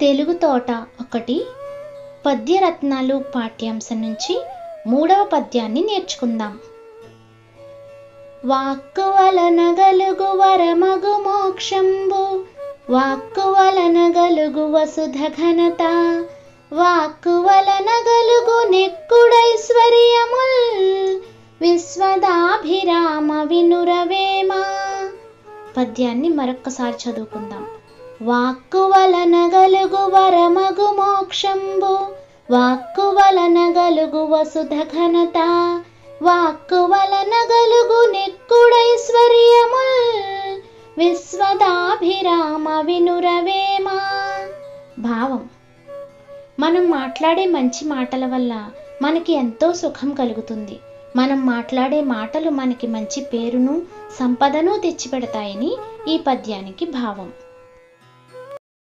తెలుగు తోట ఒకటి. పద్యరత్నాలు పాఠ్యాంశం నుంచి మూడవ పద్యాన్ని నేర్చుకుందాం. వాక్కు వలన గలుగు వరమగు మోక్షంబు వాక్కు వలన గలుగు వసుధ ఘనత వాక్కు వలన గలుగు నెక్కుడైశ్వర్యముల్ విశ్వదాభిరామ వినురవేమా. పద్యాన్ని మరొక్కసారి చదువుకుందాం. వాక్కు వలన గలుగు వరమగు మోక్షంబు వాక్కు వలన గలుగు వసుధ ఘనత వాక్కు వలన గలుగు నెక్కుడైశ్వర్యముల్ విశ్వదాభిరామ వినురవేమా భావం. మనం మాట్లాడే మంచి మాటల వల్ల మనకి ఎంతో సుఖం కలుగుతుంది. మనం మాట్లాడే మాటలు మనకి మంచి పేరును సంపదను తెచ్చిపెడతాయని ఈ పద్యానికి భావం.